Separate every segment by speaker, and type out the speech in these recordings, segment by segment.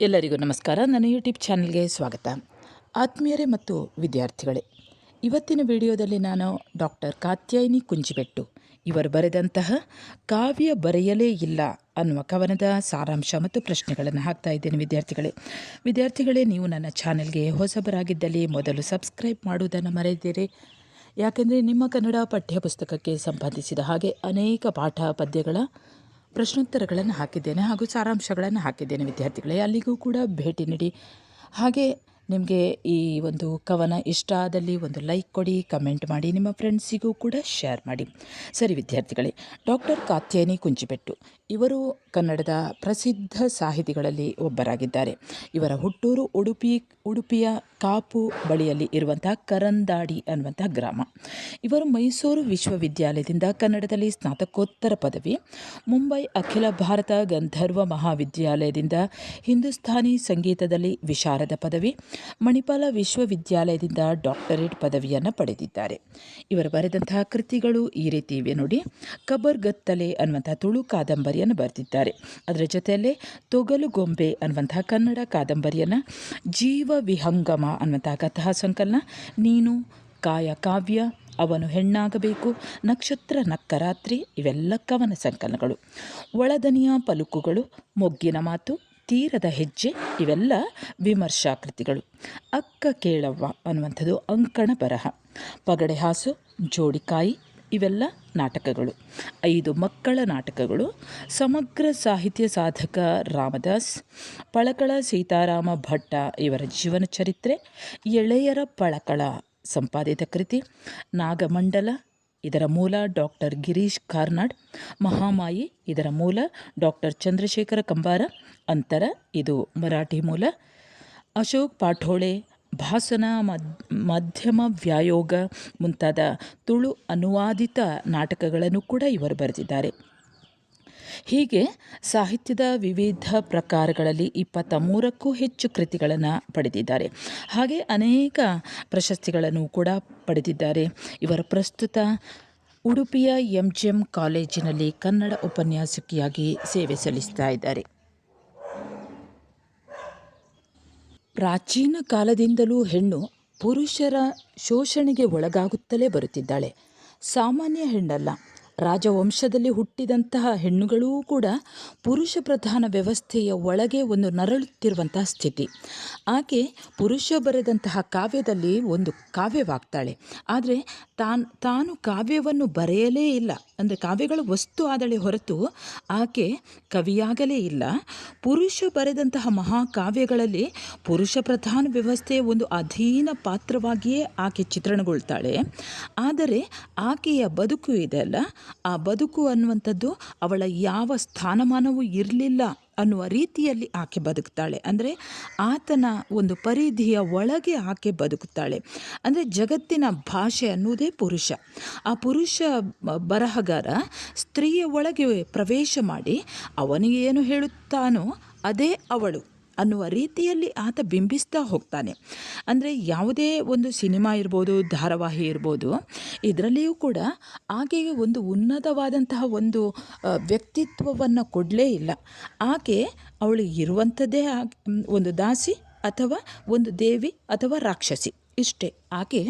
Speaker 1: ಎಲ್ಲರಿಗೂ ನಮಸ್ಕಾರ. ನನ್ನ ಯೂಟ್ಯೂಬ್ ಚಾನಲ್ಗೆ ಸ್ವಾಗತ. ಆತ್ಮೀಯರೇ ಮತ್ತು ವಿದ್ಯಾರ್ಥಿಗಳೇ, ಇವತ್ತಿನ ವಿಡಿಯೋದಲ್ಲಿ ನಾನು ಡಾಕ್ಟರ್ ಕಾತ್ಯಾಯಿನಿ ಕುಂಜಿಬೆಟ್ಟು ಇವರು ಬರೆದಂತಹ ಕಾವ್ಯ ಬರೆಯಲೇ ಇಲ್ಲ ಅನ್ನುವ ಕವನದ ಸಾರಾಂಶ ಮತ್ತು ಪ್ರಶ್ನೆಗಳನ್ನು ಹಾಕ್ತಾ ಇದ್ದೇನೆ ವಿದ್ಯಾರ್ಥಿಗಳೇ. ವಿದ್ಯಾರ್ಥಿಗಳೇ, ನೀವು ನನ್ನ ಚಾನಲ್ಗೆ ಹೊಸಬರಾಗಿದ್ದಲ್ಲಿ ಮೊದಲು ಸಬ್ಸ್ಕ್ರೈಬ್ ಮಾಡುವುದನ್ನು ಮರೆಯದಿರಿ ಯಾಕೆಂದರೆ ನಿಮ್ಮ ಕನ್ನಡ ಪಠ್ಯಪುಸ್ತಕಕ್ಕೆ ಸಂಬಂಧಿಸಿದ ಹಾಗೆ ಅನೇಕ ಪಾಠ ಪದ್ಯಗಳ ಪ್ರಶ್ನೋತ್ತರಗಳನ್ನು ಹಾಕಿದ್ದೇನೆ ಹಾಗೂ ಸಾರಾಂಶಗಳನ್ನು ಹಾಕಿದ್ದೇನೆ ವಿದ್ಯಾರ್ಥಿಗಳೇ. ಅಲ್ಲಿಗೂ ಕೂಡ ಭೇಟಿ ನೀಡಿ. ಹಾಗೆ ನಿಮಗೆ ಈ ಒಂದು ಕವನ ಇಷ್ಟ ಆದಲ್ಲಿ ಒಂದು ಲೈಕ್ ಕೊಡಿ, ಕಮೆಂಟ್ ಮಾಡಿ, ನಿಮ್ಮ ಫ್ರೆಂಡ್ಸಿಗೂ ಕೂಡ ಶೇರ್ ಮಾಡಿ. ಸರಿ ವಿದ್ಯಾರ್ಥಿಗಳೇ, ಡಾಕ್ಟರ್ ಕಾತ್ಯಾಯನಿ ಕುಂಚಿಬೆಟ್ಟು ಇವರು ಕನ್ನಡದ ಪ್ರಸಿದ್ಧ ಸಾಹಿತಿಗಳಲ್ಲಿ ಒಬ್ಬರಾಗಿದ್ದಾರೆ. ಇವರ ಹುಟ್ಟೂರು ಉಡುಪಿ, ಉಡುಪಿಯ ಕಾಪು ಬಳಿಯಲ್ಲಿ ಇರುವಂತಹ ಕರಂದಾಡಿ ಅನ್ನುವಂಥ ಗ್ರಾಮ. ಇವರು ಮೈಸೂರು ವಿಶ್ವವಿದ್ಯಾಲಯದಿಂದ ಕನ್ನಡದಲ್ಲಿ ಸ್ನಾತಕೋತ್ತರ ಪದವಿ, ಮುಂಬೈ ಅಖಿಲ ಭಾರತ ಗಂಧರ್ವ ಮಹಾವಿದ್ಯಾಲಯದಿಂದ ಹಿಂದೂಸ್ತಾನಿ ಸಂಗೀತದಲ್ಲಿ ವಿಶಾರದ ಪದವಿ, ಮಣಿಪಾಲ ವಿಶ್ವವಿದ್ಯಾಲಯದಿಂದ ಡಾಕ್ಟರೇಟ್ ಪದವಿಯನ್ನು ಪಡೆದಿದ್ದಾರೆ. ಇವರು ಬರೆದಂತಹ ಕೃತಿಗಳು ಈ ರೀತಿ ಇವೆ ನೋಡಿ. ಕಬರ್ಗತ್ತಲೆ ಅನ್ನುವಂಥ ತುಳು ಕಾದಂಬರಿಯನ್ನು ಬರೆದಿದ್ದಾರೆ. ಅದರ ಜೊತೆಯಲ್ಲೇ ತೊಗಲು ಗೊಂಬೆ ಅನ್ನುವಂತಹ ಕನ್ನಡ ಕಾದಂಬರಿಯನ್ನು ಜೀವ ವಿಹಂಗಮ ಅನ್ನುವಂತಹ ಕಥಾ ಸಂಕಲನ, ನೀನು ಕಾಯ ಕಾವ್ಯ, ಅವನು ಹೆಣ್ಣಾಗಬೇಕು, ನಕ್ಷತ್ರ ನಕ್ಕರಾತ್ರಿ ಇವೆಲ್ಲ ಕವನ ಸಂಕಲನಗಳು. ಒಳದನಿಯ ಪಲುಕುಗಳು, ಮೊಗ್ಗಿನ ಮಾತು, ತೀರದ ಹೆಜ್ಜೆ ಇವೆಲ್ಲ ವಿಮರ್ಶಾ ಕೃತಿಗಳು ಅಕ್ಕ ಕೇಳವ್ವ ಅನ್ನುವಂಥದ್ದು ಅಂಕಣ ಬರಹ. ಪಗಡೆ ಹಾಸು, ಜೋಡಿಕಾಯಿ ಇವೆಲ್ಲ ನಾಟಕಗಳು. ಐದು ಮಕ್ಕಳ ನಾಟಕಗಳು. ಸಮಗ್ರ ಸಾಹಿತ್ಯ ಸಾಧಕ ರಾಮದಾಸ್, ಪಳಕಳ ಸೀತಾರಾಮ ಭಟ್ಟ ಇವರ ಜೀವನ ಚರಿತ್ರೆ, ಎಳೆಯರ ಪಳಕಳ ಸಂಪಾದಿತ ಕೃತಿ, ನಾಗಮಂಡಲ, ಇದರ ಮೂಲ ಡಾಕ್ಟರ್ ಗಿರೀಶ್ ಕಾರ್ನಾಡ್, ಮಹಾಮಾಯಿ, ಇದರ ಮೂಲ ಡಾಕ್ಟರ್ ಚಂದ್ರಶೇಖರ ಕಂಬಾರ, ಅಂತರ ಇದು ಮರಾಠಿ ಮೂಲ, ಅಶೋಕ್ ಪಾಠೋಳೆ ಭಾಸನ ಮದ್, ಮಧ್ಯಮ ವ್ಯಾಯೋಗ ಮುಂತಾದ ತುಳು ಅನುವಾದಿತ ನಾಟಕಗಳನ್ನು ಕೂಡ ಇವರು ಬರೆದಿದ್ದಾರೆ. ಹೀಗೆ ಸಾಹಿತ್ಯದ ವಿವಿಧ ಪ್ರಕಾರಗಳಲ್ಲಿ ಇಪ್ಪತ್ತ ಮೂರಕ್ಕೂ ಹೆಚ್ಚು ಕೃತಿಗಳನ್ನು ಪಡೆದಿದ್ದಾರೆ. ಹಾಗೆ ಅನೇಕ ಪ್ರಶಸ್ತಿಗಳನ್ನು ಕೂಡ ಪಡೆದಿದ್ದಾರೆ. ಇವರ ಪ್ರಸ್ತುತ ಉಡುಪಿಯ ಎಂ ಜಿ ಎಂ ಕಾಲೇಜಿನಲ್ಲಿ ಕನ್ನಡ ಉಪನ್ಯಾಸಕಿಯಾಗಿ ಸೇವೆ ಸಲ್ಲಿಸ್ತಾ ಇದ್ದಾರೆ. ಪ್ರಾಚೀನ ಕಾಲದಿಂದಲೂ ಹೆಣ್ಣು ಪುರುಷರ ಶೋಷಣೆಗೆ ಒಳಗಾಗುತ್ತಲೇ ಬರುತ್ತಿದ್ದಾಳೆ. ಸಾಮಾನ್ಯ ಹೆಣ್ಣಲ್ಲ. ರಾಜವಂಶದಲ್ಲಿ ಹುಟ್ಟಿದಂತಹ ಹೆಣ್ಣುಗಳೂ ಕೂಡ ಪುರುಷ ಪ್ರಧಾನ ವ್ಯವಸ್ಥೆಯ ಒಳಗೆ ಒಂದು ನರಳುತ್ತಿರುವಂತಹ ಸ್ಥಿತಿ. ಆಕೆ ಪುರುಷ ಬರೆದಂತಹ ಕಾವ್ಯದಲ್ಲಿ ಒಂದು ಕಾವ್ಯವಾಗ್ತಾಳೆ. ಆದರೆ ತಾನು ತಾನು ಕಾವ್ಯವನ್ನು ಬರೆಯಲೇ ಇಲ್ಲ. ಅಂದರೆ ಕಾವ್ಯಗಳ ವಸ್ತು ಆದಳೆ ಹೊರತು ಆಕೆ ಕವಿಯಾಗಲೇ ಇಲ್ಲ. ಪುರುಷ ಬರೆದಂತಹ ಮಹಾಕಾವ್ಯಗಳಲ್ಲಿ ಪುರುಷ ಪ್ರಧಾನ ವ್ಯವಸ್ಥೆಯ ಒಂದು ಅಧೀನ ಪಾತ್ರವಾಗಿಯೇ ಆಕೆ ಚಿತ್ರಣಗೊಳ್ತಾಳೆ. ಆದರೆ ಆಕೆಯ ಬದುಕು ಇದೆಯಲ್ಲ ಆ ಬದುಕು ಅನ್ನುವಂಥದ್ದು ಅವಳ ಯಾವ ಸ್ಥಾನಮಾನವೂ ಇರಲಿಲ್ಲ ಅನ್ನುವ ರೀತಿಯಲ್ಲಿ ಆಕೆ ಬದುಕ್ತಾಳೆ. ಅಂದರೆ ಆತನ ಒಂದು ಪರಿಧಿಯ ಒಳಗೆ ಆಕೆ ಬದುಕುತ್ತಾಳೆ ಅಂದರೆ ಜಗತ್ತಿನ ಭಾಷೆ ಅನ್ನುವುದೇ ಪುರುಷ. ಆ ಪುರುಷ ಬರಹಗಾರ ಸ್ತ್ರೀಯ ಒಳಗೆ ಪ್ರವೇಶ ಮಾಡಿ ಅವನಿಗೆ ಏನು ಹೇಳುತ್ತಾನೋ ಅದೇ ಅವಳು. ಅನ್ನುವ ರೀತಿಯಲ್ಲಿ ಆತ ಬಿಂಬಿಸ್ತಾ ಹೋಗ್ತಾನೆ. ಅಂದರೆ ಯಾವುದೇ ಒಂದು ಸಿನಿಮಾ ಇರ್ಬೋದು, ಧಾರಾವಾಹಿ ಇರ್ಬೋದು, ಇದರಲ್ಲಿಯೂ ಕೂಡ ಆಕೆಗೆ ಒಂದು ಉನ್ನತವಾದಂತಹ ಒಂದು ವ್ಯಕ್ತಿತ್ವವನ್ನು ಕೊಡಲೇ ಇಲ್ಲ. ಆಕೆ ಅವಳು ಇರುವಂಥದ್ದೇ ಒಂದು ದಾಸಿ ಅಥವಾ ಒಂದು ದೇವಿ ಅಥವಾ ರಾಕ್ಷಸಿ. ಇಷ್ಟೇ. ಆಕೆ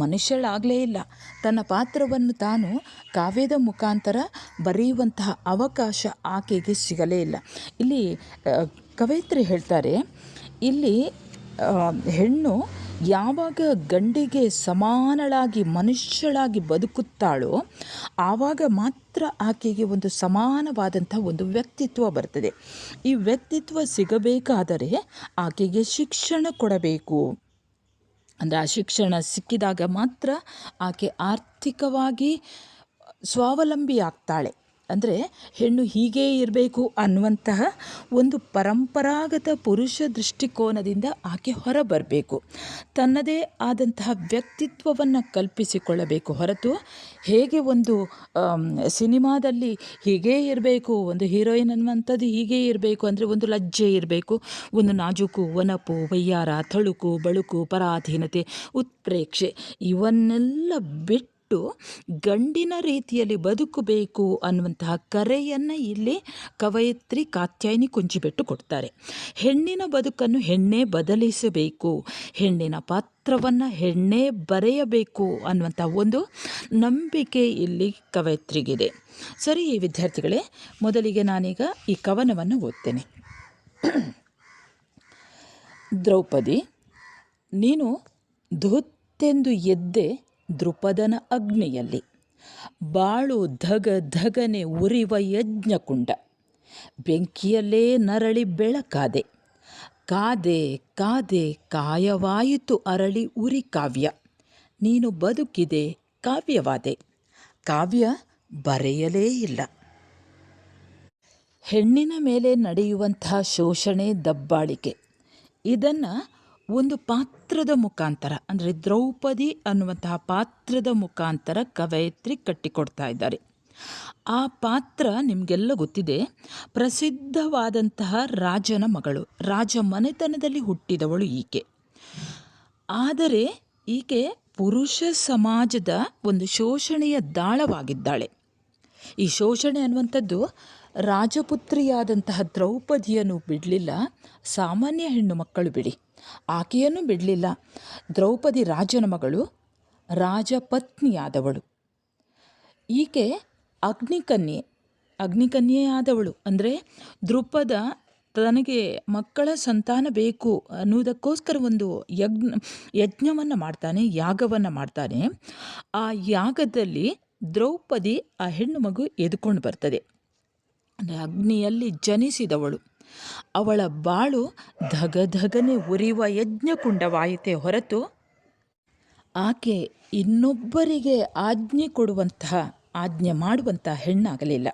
Speaker 1: ಮನುಷ್ಯಳಾಗಲೇ ಇಲ್ಲ. ತನ್ನ ಪಾತ್ರವನ್ನು ತಾನು ಕಾವ್ಯದ ಮುಖಾಂತರ ಬರೆಯುವಂತಹ ಅವಕಾಶ ಆಕೆಗೆ ಸಿಗಲೇ ಇಲ್ಲ. ಇಲ್ಲಿ ಕವಯಿತ್ರಿ ಹೇಳ್ತಾರೆ, ಇಲ್ಲಿ ಹೆಣ್ಣು ಯಾವಾಗ ಗಂಡಿಗೆ ಸಮಾನಳಾಗಿ, ಮನುಷ್ಯಳಾಗಿ ಬದುಕುತ್ತಾಳೋ, ಆವಾಗ ಮಾತ್ರ ಆಕೆಗೆ ಒಂದು ಸಮಾನವಾದಂಥ ಒಂದು ವ್ಯಕ್ತಿತ್ವ ಬರ್ತದೆ. ಈ ವ್ಯಕ್ತಿತ್ವ ಸಿಗಬೇಕಾದರೆ ಆಕೆಗೆ ಶಿಕ್ಷಣ ಕೊಡಬೇಕು. ಅಂದರೆ ಆ ಶಿಕ್ಷಣ ಸಿಕ್ಕಿದಾಗ ಮಾತ್ರ ಆಕೆ ಆರ್ಥಿಕವಾಗಿ ಸ್ವಾವಲಂಬಿ ಆಗ್ತಾಳೆ ಅಂದರೆ ಹೆಣ್ಣು ಹೀಗೇ ಇರಬೇಕು ಅನ್ನುವಂತಹ ಒಂದು ಪರಂಪರಾಗತ ಪುರುಷ ದೃಷ್ಟಿಕೋನದಿಂದ ಆಕೆ ಹೊರಬರಬೇಕು. ತನ್ನದೇ ಆದಂತಹ ವ್ಯಕ್ತಿತ್ವವನ್ನು ಕಲ್ಪಿಸಿಕೊಳ್ಳಬೇಕು ಹೊರತು ಹೇಗೆ ಒಂದು ಸಿನಿಮಾದಲ್ಲಿ ಹೀಗೇ ಇರಬೇಕು, ಒಂದು ಹೀರೋಯಿನ್ ಅನ್ನುವಂಥದ್ದು ಹೀಗೇ ಇರಬೇಕು ಅಂದರೆ ಒಂದು ಲಜ್ಜೆ ಇರಬೇಕು, ಒಂದು ನಾಜೂಕು, ಒನಪು, ವಯ್ಯಾರ, ಥಳುಕು, ಬಳುಕು, ಪರಾಧೀನತೆ, ಉತ್ಪ್ರೇಕ್ಷೆ, ಇವನ್ನೆಲ್ಲ ಬಿಟ್ಟು ಬಿಟ್ಟು ಗಂಡಿನ ರೀತಿಯಲ್ಲಿ ಬದುಕಬೇಕು ಅನ್ನುವಂತಹ ಕರೆಯನ್ನು ಇಲ್ಲಿ ಕವಯತ್ರಿ ಕಾತ್ಯಾಯಿನಿ ಕುಂಚಿಬಿಟ್ಟು ಕೊಡ್ತಾರೆ. ಹೆಣ್ಣಿನ ಬದುಕನ್ನು ಹೆಣ್ಣೇ ಬದಲಿಸಬೇಕು, ಹೆಣ್ಣಿನ ಪಾತ್ರವನ್ನು ಹೆಣ್ಣೇ ಬರೆಯಬೇಕು ಅನ್ನುವಂಥ ಒಂದು ನಂಬಿಕೆ ಇಲ್ಲಿ ಕವಯತ್ರಿಗಿದೆ. ಸರಿ ಈ ವಿದ್ಯಾರ್ಥಿಗಳೇ, ಮೊದಲಿಗೆ ನಾನೀಗ ಈ ಕವನವನ್ನು ಓದ್ತೇನೆ. ದ್ರೌಪದಿ, ನೀನು ಧುತ್ತೆಂದು ಎದ್ದೆ ದೃಪದನ ಅಗ್ನಿಯಲ್ಲಿ. ಬಾಳು ಧಗ ಧಗನೆ ಉರಿವ ಯಜ್ಞಕುಂಡ ಬೆಂಕಿಯಲ್ಲೇ ನರಳಿ ಬೆಳಕಾದೆ. ಕಾದೆ ಕಾದೆ ಕಾಯವಾಯಿತು ಅರಳಿ ಉರಿ ಕಾವ್ಯ. ನೀನು ಬದುಕಿದೆ ಕಾವ್ಯವಾದೆ. ಕಾವ್ಯ ಬರೆಯಲೇ ಇಲ್ಲ. ಹೆಣ್ಣಿನ ಮೇಲೆ ನಡೆಯುವಂತಹ ಶೋಷಣೆ ದಬ್ಬಾಳಿಕೆ. ಇದನ್ನು ಒಂದು ಪಾತ್ರದ ಮುಖಾಂತರ, ಅಂದರೆ ದ್ರೌಪದಿ ಅನ್ನುವಂತಹ ಪಾತ್ರದ ಮುಖಾಂತರ ಕವಯತ್ರಿ ಕಟ್ಟಿಕೊಡ್ತಾ ಇದ್ದಾರೆ. ಆ ಪಾತ್ರ ನಿಮಗೆಲ್ಲ ಗೊತ್ತಿದೆ, ಪ್ರಸಿದ್ಧವಾದಂತಹ ರಾಜನ ಮಗಳು, ರಾಜ ಮನೆತನದಲ್ಲಿ ಹುಟ್ಟಿದವಳು ಈಕೆ. ಆದರೆ ಈಕೆ ಪುರುಷ ಸಮಾಜದ ಒಂದು ಶೋಷಣೆಯ ದಾಳವಾಗಿದ್ದಾಳೆ. ಈ ಶೋಷಣೆ ಅನ್ನುವಂಥದ್ದು ರಾಜಪುತ್ರಿಯಾದಂತಹ ದ್ರೌಪದಿಯನ್ನು ಬಿಡಲಿಲ್ಲ, ಸಾಮಾನ್ಯ ಹೆಣ್ಣು ಮಕ್ಕಳು ಬಿಡಿ. ಆಕೆಯನ್ನು ಬಿಡಲಿಲ್ಲ. ದ್ರೌಪದಿ ರಾಜನ ಮಗಳು ರಾಜಪತ್ನಿಯಾದವಳು ಈಕೆ ಅಗ್ನಿಕನ್ಯೆ ಆದವಳು ಅಂದರೆ ದೃಪದ ತನಗೆ ಮಕ್ಕಳ ಸಂತಾನ ಬೇಕು ಅನ್ನುವುದಕ್ಕೋಸ್ಕರ ಒಂದು ಯಜ್ಞ, ಯಜ್ಞವನ್ನು ಮಾಡ್ತಾನೆ, ಯಾಗವನ್ನು ಮಾಡ್ತಾನೆ. ಆ ಯಾಗದಲ್ಲಿ ದ್ರೌಪದಿ ಆ ಹೆಣ್ಣು ಮಗು ಎದ್ಕೊಂಡು ಬರ್ತದೆ. ಅಂದರೆ ಅಗ್ನಿಯಲ್ಲಿ ಜನಿಸಿದವಳು. ಅವಳ ಬಾಳು ಧಗಧಗನೆ ಉರಿಯುವ ಯಜ್ಞಕುಂಡವಾಯಿತೆ ಹೊರತು ಆಕೆ ಇನ್ನೊಬ್ಬರಿಗೆ ಆಜ್ಞೆ ಕೊಡುವಂತಹ, ಆಜ್ಞೆ ಮಾಡುವಂಥ ಹೆಣ್ಣಾಗಲಿಲ್ಲ.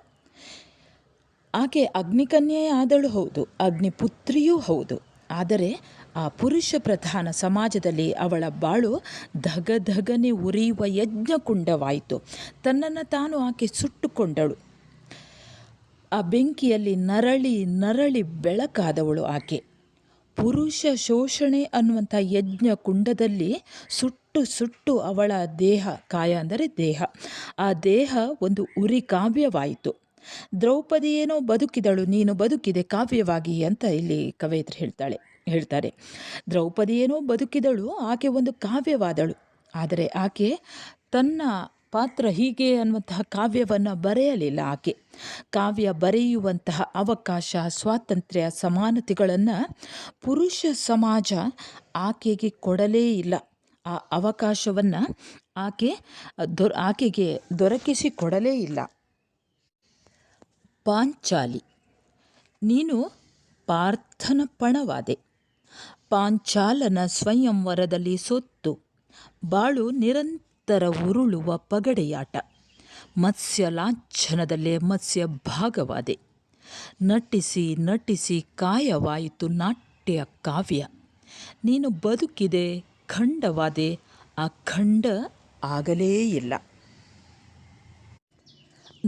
Speaker 1: ಆಕೆ ಅಗ್ನಿಕನ್ಯೆಯೇ ಆದಳು ಹೌದು, ಅಗ್ನಿಪುತ್ರಿಯೂ ಹೌದು. ಆದರೆ ಆ ಪುರುಷ ಪ್ರಧಾನ ಸಮಾಜದಲ್ಲಿ ಅವಳ ಬಾಳು ಧಗಧಗನೆ ಉರಿಯುವ ಯಜ್ಞಕುಂಡವಾಯಿತು. ತನ್ನನ್ನು ತಾನು ಆಕೆ ಸುಟ್ಟುಕೊಂಡಳು. ಆ ಬೆಂಕಿಯಲ್ಲಿ ನರಳಿ ನರಳಿ ಬೆಳಕಾದವಳು ಆಕೆ. ಪುರುಷ ಶೋಷಣೆ ಅನ್ನುವಂಥ ಯಜ್ಞ ಕುಂಡದಲ್ಲಿ ಸುಟ್ಟು ಸುಟ್ಟು ಅವಳ ದೇಹ, ಕಾಯ ಅಂದರೆ ದೇಹ. ಆ ದೇಹ ಒಂದು ಉರಿ ಕಾವ್ಯವಾಯಿತು. ದ್ರೌಪದಿ ಏನೋ ಬದುಕಿದಳು, ನೀನು ಬದುಕಿದೆ ಕಾವ್ಯವಾಗಿ ಅಂತ ಇಲ್ಲಿ ಕವಯಿತ್ರಿ ಹೇಳ್ತಾಳೆ, ಹೇಳ್ತಾರೆ. ದ್ರೌಪದಿ ಏನೋ ಬದುಕಿದಳು, ಆಕೆ ಒಂದು ಕಾವ್ಯವಾದಳು. ಆದರೆ ಆಕೆ ತನ್ನ ಪಾತ್ರ ಹೀಗೆ ಅನ್ನುವಂತಹ ಕಾವ್ಯವನ್ನು ಬರೆಯಲಿಲ್ಲ ಆಕೆ. ಕಾವ್ಯ ಬರೆಯುವಂತಹ ಅವಕಾಶ, ಸ್ವಾತಂತ್ರ್ಯ, ಸಮಾನತೆಗಳನ್ನು ಪುರುಷ ಸಮಾಜ ಆಕೆಗೆ ಕೊಡಲೇ ಇಲ್ಲ. ಆ ಅವಕಾಶವನ್ನು ಆಕೆ ದೊ, ಆಕೆಗೆ ದೊರಕಿಸಿ ಕೊಡಲೇ ಇಲ್ಲ. ಪಾಂಚಾಲಿ. ನೀನು ಪಾರ್ಥನ ಪಣವಾದೆ. ಪಾಂಚಾಲನ ಸ್ವಯಂವರದಲ್ಲಿ ಸೊತ್ತು. ಬಾಳು ನಿರಂತರ ಉರುಳುವ ಪಗಡೆಯಾಟ. ಮತ್ಸ್ಯ ಲಾಂಛನದಲ್ಲೇ ಮತ್ಸ್ಯ ಭಾಗವಾದೆ. ನಟಿಸಿ ನಟಿಸಿ ಕಾಯವಾಯಿತು ನಾಟ್ಯ ಕಾವ್ಯ. ನೀನು ಬದುಕಿದೆ, ಖಂಡವಾದೆ ಆ ಖಂಡ ಆಗಲೇ ಇಲ್ಲ.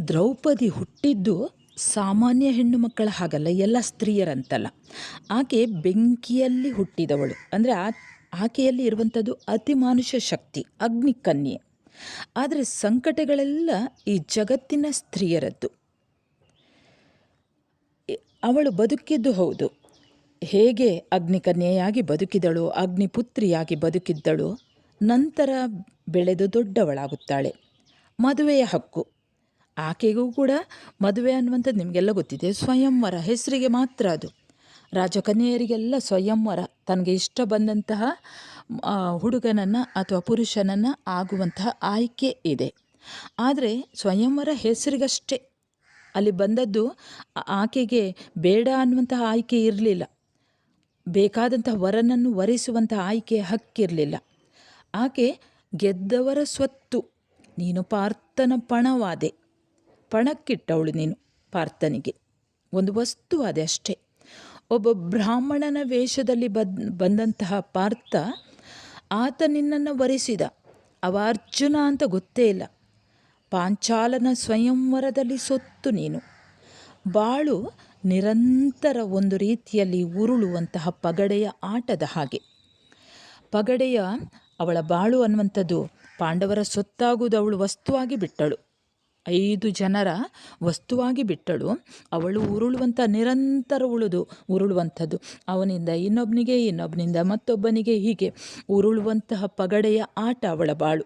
Speaker 1: ದ್ರೌಪದಿ ಹುಟ್ಟಿದ್ದು ಸಾಮಾನ್ಯ ಹೆಣ್ಣು ಮಕ್ಕಳ ಹಾಗಲ್ಲ, ಎಲ್ಲ ಸ್ತ್ರೀಯರಂತಲ್ಲ. ಆಕೆ ಬೆಂಕಿಯಲ್ಲಿ ಹುಟ್ಟಿದವಳು. ಅಂದರೆ ಆ ಆಕೆಯಲ್ಲಿ ಇರುವಂಥದ್ದು ಅತಿಮಾನುಷ ಶಕ್ತಿ ಅಗ್ನಿಕನ್ಯೆ ಆದರೆ ಸಂಕಟಗಳೆಲ್ಲ ಈ ಜಗತ್ತಿನ ಸ್ತ್ರೀಯರದ್ದು. ಅವಳು ಬದುಕಿದ್ದು ಹೌದು. ಹೇಗೆ ಅಗ್ನಿಕನ್ಯೆಯಾಗಿ ಬದುಕಿದಳು ಅಗ್ನಿಪುತ್ರಿಯಾಗಿ ಬದುಕಿದ್ದಳು, ನಂತರ ಬೆಳೆದು ದೊಡ್ಡವಳಾಗುತ್ತಾಳೆ. ಮದುವೆಯ ಹಕ್ಕು. ಆಕೆಗೂ ಕೂಡ ಮದುವೆ ಅನ್ನುವಂಥದ್ದು ನಿಮಗೆಲ್ಲ ಗೊತ್ತಿದೆ, ಸ್ವಯಂವರ, ಹೆಸರಿಗೆ ಮಾತ್ರ ಅದು. ರಾಜಕನ್ಯೆಯರಿಗೆಲ್ಲ ಸ್ವಯಂವರ. ತನಗೆ ಇಷ್ಟ ಬಂದಂತಹ ಹುಡುಗನನ್ನು ಅಥವಾ ಪುರುಷನನ್ನು ಆಗುವಂತಹ ಆಯ್ಕೆ ಇದೆ. ಆದರೆ ಸ್ವಯಂವರ ಹೆಸರಿಗಷ್ಟೇ. ಅಲ್ಲಿ ಬಂದದ್ದು ಆಕೆಗೆ ಬೇಡ ಅನ್ನುವಂತಹ ಆಯ್ಕೆ ಇರಲಿಲ್ಲ. ಬೇಕಾದಂತಹ ವರನನ್ನು ವರಿಸುವಂತಹ ಆಯ್ಕೆ ಹಕ್ಕಿರಲಿಲ್ಲ. ಆಕೆ ಗೆದ್ದವರ ಸ್ವತ್ತು. ನೀನು ಪಾರ್ಥನ ಪಣವಾದೆ. ಪಣಕ್ಕಿಟ್ಟವಳು ನೀನು ಪಾರ್ಥನಿಗೆ. ಒಂದು ವಸ್ತು ಅದೇ ಅಷ್ಟೇ. ಒಬ್ಬ ಬ್ರಾಹ್ಮಣನ ವೇಷದಲ್ಲಿ ಬದ್, ಬಂದಂತಹ ಪಾರ್ಥ ಆತ ನಿನ್ನನ್ನು ವರಿಸಿದ. ಅವ ಅರ್ಜುನ ಅಂತ ಗೊತ್ತೇ ಇಲ್ಲ. ಪಾಂಚಾಲನ ಸ್ವಯಂವರದಲ್ಲಿ ಸೊತ್ತು ನೀನು. ಬಾಳು ನಿರಂತರ ಒಂದು ರೀತಿಯಲ್ಲಿ ಉರುಳುವಂತಹ ಪಗಡೆಯ ಆಟದ ಹಾಗೆ. ಪಗಡೆಯ ಅವಳ ಬಾಳು ಅನ್ನುವಂಥದ್ದು ಪಾಂಡವರ ಸೊತ್ತಾಗುವುದು ಅವಳು ವಸ್ತುವಾಗಿ ಬಿಟ್ಟಳು. ಐದು ಜನರ ವಸ್ತುವಾಗಿ ಬಿಟ್ಟಳು. ಅವಳು ಉರುಳುವಂಥ ನಿರಂತರ ಉಳಿದು, ಉರುಳುವಂಥದ್ದು. ಅವನಿಂದ ಇನ್ನೊಬ್ಬನಿಗೆ ಇನ್ನೊಬ್ಬನಿಂದ ಮತ್ತೊಬ್ಬನಿಗೆ ಹೀಗೆ ಉರುಳುವಂತಹ ಪಗಡೆಯ ಆಟ ಅವಳ ಬಾಳು.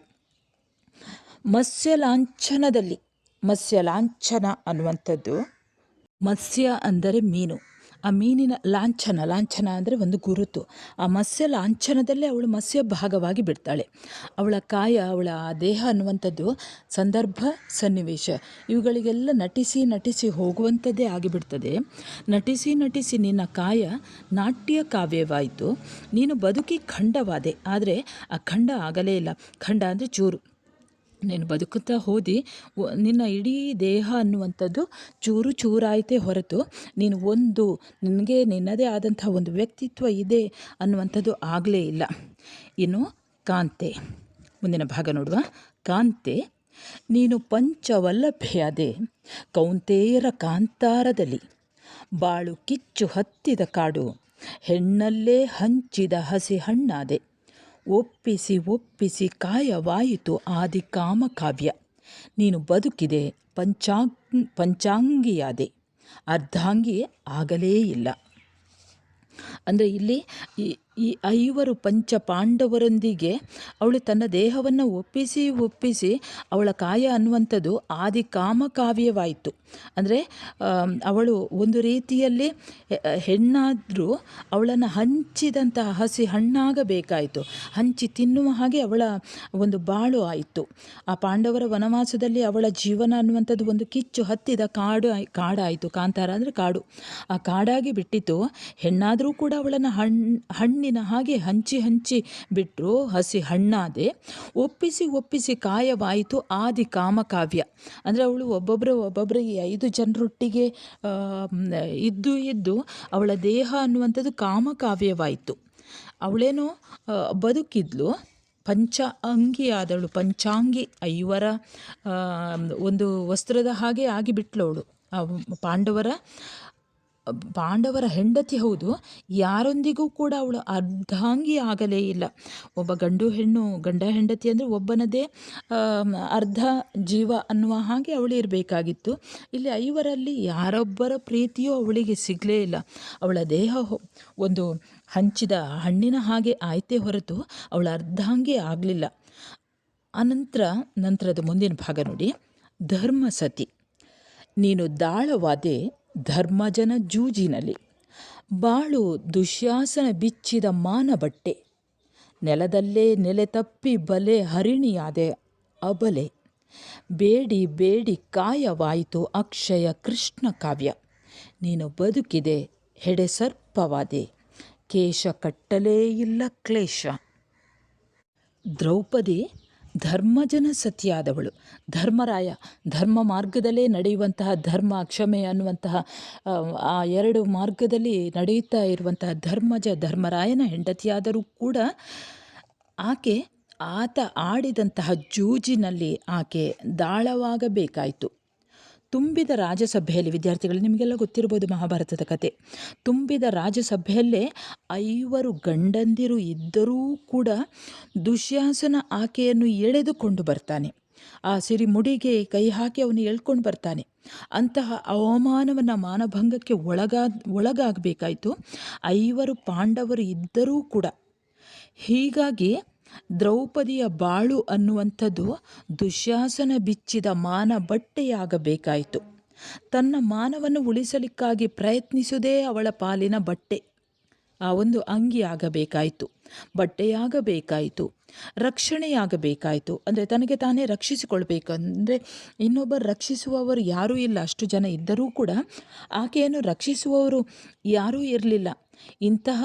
Speaker 1: ಮತ್ಸ್ಯ ಲಾಂಛನದಲ್ಲಿ ಮತ್ಸ್ಯ ಲಾಂಛನ ಅನ್ನುವಂಥದ್ದು. ಮತ್ಸ್ಯ ಅಂದರೆ ಮೀನು. ಆ ಮೀನಿನ ಲಾಂಛನ ಲಾಂಛನ ಅಂದರೆ ಒಂದು ಗುರುತು. ಆ ಮತ್ಸ್ಯ ಲಾಂಛನದಲ್ಲೇ ಅವಳು ಮತ್ಸ್ಯ ಭಾಗವಾಗಿ ಬಿಡ್ತಾಳೆ. ಅವಳ ಕಾಯ, ಅವಳ ದೇಹ ಅನ್ನುವಂಥದ್ದು ಸಂದರ್ಭ, ಸನ್ನಿವೇಶ. ಇವುಗಳಿಗೆಲ್ಲ ನಟಿಸಿ ನಟಿಸಿ ಹೋಗುವಂಥದ್ದೇ ಆಗಿಬಿಡ್ತದೆ. ನಟಿಸಿ ನಟಿಸಿ ನಿನ್ನ ಕಾಯ ನಾಟ್ಯ ಕಾವ್ಯವಾಯಿತು. ನೀನು ಬದುಕಿ ಖಂಡವಾದೆ. ಆದರೆ ಆ ಖಂಡ ಆಗಲೇ ಇಲ್ಲ. ಖಂಡ ಅಂದರೆ ಚೂರು. ನೀನು ಬದುಕುತ್ತಾ ಹೋದಿ. ನಿನ್ನ ಇಡೀ ದೇಹ ಅನ್ನುವಂಥದ್ದು ಚೂರು ಚೂರಾಯಿತೇ ಹೊರತು ನೀನು ಒಂದು, ನಿನಗೆ ನಿನ್ನದೇ ಆದಂಥ ಒಂದು ವ್ಯಕ್ತಿತ್ವ ಇದೆ ಅನ್ನುವಂಥದ್ದು ಆಗಲೇ ಇಲ್ಲ. ಇನ್ನು ಕಾಂತೆ, ಮುಂದಿನ ಭಾಗ ನೋಡುವ. ಕಾಂತೆ, ನೀನು ಪಂಚವಲ್ಲಭ್ಯಾದೆ ಕೌಂತೇರ ಕಾಂತಾರದಲ್ಲಿ, ಬಾಳು ಕಿಚ್ಚು ಹತ್ತಿದ ಕಾಡು, ಹೆಣ್ಣಲ್ಲೇ ಹಂಚಿದ ಹಸಿ ಹಣ್ಣಾದೆ. ಒಪ್ಪಿಸಿ ಒಪ್ಪಿಸಿ ಕಾಯವಾಯಿತು ಆದಿ ಕಾಮಕಾವ್ಯ ನೀನು ಬದುಕಿದೆ, ಪಂಚಾಂಗ್, ಪಂಚಾಂಗಿಯಾದೆ. ಅರ್ಧಾಂಗಿ ಆಗಲೇ ಇಲ್ಲ. ಅಂದರೆ ಇಲ್ಲಿ ಈ ಈ ಐವರು ಪಂಚ ಪಾಂಡವರೊಂದಿಗೆ ಅವಳು ತನ್ನ ದೇಹವನ್ನು ಒಪ್ಪಿಸಿ ಒಪ್ಪಿಸಿ ಅವಳ ಕಾಯ ಅನ್ನುವಂಥದ್ದು ಆದಿ ಕಾಮಕಾವ್ಯವಾಯಿತು. ಅಂದರೆ ಅವಳು ಒಂದು ರೀತಿಯಲ್ಲಿ ಹೆಣ್ಣಾದರೂ ಅವಳನ್ನು ಹಂಚಿದಂತಹ ಹಸಿ ಹಣ್ಣಾಗಬೇಕಾಯಿತು. ಹಂಚಿ ತಿನ್ನುವ ಹಾಗೆ ಅವಳ ಒಂದು ಬಾಳು ಆಯಿತು. ಆ ಪಾಂಡವರ ವನವಾಸದಲ್ಲಿ ಅವಳ ಜೀವನ ಅನ್ನುವಂಥದ್ದು ಒಂದು ಕಿಚ್ಚು ಹತ್ತಿದ ಕಾಡು ಕಾಡಾಯಿತು. ಕಾಂತಾರ ಅಂದರೆ ಕಾಡು. ಆ ಕಾಡಾಗಿ ಬಿಟ್ಟಿತು. ಹೆಣ್ಣಾದರೂ ಕೂಡ ಅವಳನ್ನು ಹಣ್ಣು ಹಾಗೆ ಹಂಚಿ ಹಂಚಿ ಬಿಟ್ಟರು ಹಸಿ ಹಣ್ಣಾದೆ. ಒಪ್ಪಿಸಿ ಒಪ್ಪಿಸಿ ಕಾಯವಾಯಿತು ಆದಿ ಕಾಮಕಾವ್ಯ. ಅಂದರೆ ಅವಳು ಒಬ್ಬೊಬ್ಬರು ಒಬ್ಬೊಬ್ಬರು ಈ ಐದು ಜನರೊಟ್ಟಿಗೆ ಇದ್ದು ಇದ್ದು ಅವಳ ದೇಹ ಅನ್ನುವಂಥದ್ದು ಕಾಮಕಾವ್ಯವಾಯಿತು. ಅವಳೇನೋ ಬದುಕಿದ್ಲು. ಪಂಚ ಅಂಗಿಯಾದಳು ಪಂಚಾಂಗಿ ಐವರ ಒಂದು ವಸ್ತ್ರದ ಹಾಗೆ ಆಗಿಬಿಟ್ಲು ಅವಳು. ಆ, ಪಾಂಡವರ ಪಾಂಡವರ ಹೆಂಡತಿ ಹೌದು, ಯಾರೊಂದಿಗೂ ಕೂಡ ಅವಳು ಅರ್ಧಾಂಗಿ ಆಗಲೇ ಇಲ್ಲ. ಒಬ್ಬ ಗಂಡು ಹೆಣ್ಣು, ಗಂಡ ಹೆಂಡತಿ ಅಂದರೆ ಒಬ್ಬನದೇ ಅರ್ಧ ಜೀವ ಅನ್ನುವ ಹಾಗೆ ಅವಳು ಇರಬೇಕಾಗಿತ್ತು. ಇಲ್ಲಿ ಐವರಲ್ಲಿ ಯಾರೊಬ್ಬರ ಪ್ರೀತಿಯೂ ಅವಳಿಗೆ ಸಿಗಲೇ ಇಲ್ಲ. ಅವಳ ದೇಹ ಒಂದು ಹಂಚಿದ ಹಣ್ಣಿನ ಹಾಗೆ ಆಯ್ತೇ ಹೊರತು ಅವಳ ಅರ್ಧಾಂಗಿ ಆಗಲಿಲ್ಲ. ಅನಂತರ, ನಂತರದ ಮುಂದಿನ ಭಾಗ ನೋಡಿ. ಧರ್ಮ ಸತಿ. ನೀನು ದಾಳವಾದೆ ಧರ್ಮಜನ ಜೂಜಿನಲ್ಲಿ. ಬಾಳು ದುಶ್ಯಾಸನ ಬಿಚ್ಚಿದ ಮಾನಬಟ್ಟೆ. ನೆಲದಲ್ಲೇ ನೆಲೆ ತಪ್ಪಿ ಬಲೆ ಹರಿಣಿಯಾದೆ ಅಬಲೆ. ಬೇಡಿ ಬೇಡಿ ಕಾಯವಾಯಿತು ಅಕ್ಷಯ ಕೃಷ್ಣ ಕಾವ್ಯ. ನೀನು ಬದುಕಿದೆ, ಹೆಡೆ ಸರ್ಪವಾದೆ. ಕೇಶ ಕಟ್ಟಲೇ ಇಲ್ಲ ಕ್ಲೇಶ. ದ್ರೌಪದಿ ಧರ್ಮಜನ ಸತಿಯಾದವಳು. ಧರ್ಮರಾಯ ಧರ್ಮ ಮಾರ್ಗದಲ್ಲೇ ನಡೆಯುವಂತಹ ಧರ್ಮ ಕ್ಷಮೆ ಅನ್ನುವಂತಹ ಆ, ಎರಡು ಮಾರ್ಗದಲ್ಲಿ ನಡೆಯುತ್ತಾ ಇರುವಂತಹ ಧರ್ಮಜ ಧರ್ಮರಾಯನ ಹೆಂಡತಿಯಾದರೂ ಕೂಡ ಆಕೆ ಆತ ಆಡಿದಂತಹ ಜೂಜಿನಲ್ಲಿ ಆಕೆ ದಾಳವಾಗಬೇಕಾಯಿತು. ತುಂಬಿದ ರಾಜಸಭೆಯಲ್ಲಿ ವಿದ್ಯಾರ್ಥಿಗಳು ನಿಮಗೆಲ್ಲ ಗೊತ್ತಿರ್ಬೋದು ಮಹಾಭಾರತದ ಕತೆ. ತುಂಬಿದ ರಾಜಸಭೆಯಲ್ಲೇ ಐವರು ಗಂಡಂದಿರು ಇದ್ದರೂ ಕೂಡ ದುಶ್ಯಾಸನ ಆಕೆಯನ್ನು ಎಳೆದುಕೊಂಡು ಬರ್ತಾನೆ. ಆ ಸಿರಿ ಮುಡಿಗೆ ಕೈ ಹಾಕಿ ಅವನು ಎಳ್ಕೊಂಡು ಬರ್ತಾನೆ. ಅಂತಹ ಅವಮಾನವನ್ನು ಮಾನಭಂಗಕ್ಕೆ ಒಳಗಾ, ಒಳಗಾಗಬೇಕಾಯಿತು. ಐವರು ಪಾಂಡವರು ಇದ್ದರೂ ಕೂಡ ಹೀಗಾಗಿ ದ್ರೌಪದಿಯ ಬಾಳು ಅನ್ನುವಂಥದ್ದು ದುಶ್ಯಾಸನ ಬಿಚ್ಚಿದ ಮಾನ ಬಟ್ಟೆಯಾಗಬೇಕಾಯಿತು. ತನ್ನ ಮಾನವನ್ನು ಉಳಿಸಲಿಕ್ಕಾಗಿ ಪ್ರಯತ್ನಿಸುವುದೇ ಅವಳ ಪಾಲಿನ ಬಟ್ಟೆ. ಒಂದು ಅಂಗಿಯಾಗಬೇಕಾಯಿತು, ಬಟ್ಟೆಯಾಗಬೇಕಾಯಿತು, ರಕ್ಷಣೆಯಾಗಬೇಕಾಯಿತು. ಅಂದರೆ ತನಗೆ ತಾನೇ ರಕ್ಷಿಸಿಕೊಳ್ಬೇಕು. ಅಂದರೆ ಇನ್ನೊಬ್ಬರು ರಕ್ಷಿಸುವವರು ಯಾರೂ ಇಲ್ಲ. ಅಷ್ಟು ಜನ ಇದ್ದರೂ ಕೂಡ ಆಕೆಯನ್ನು ರಕ್ಷಿಸುವವರು ಯಾರೂ ಇರಲಿಲ್ಲ. ಇಂತಹ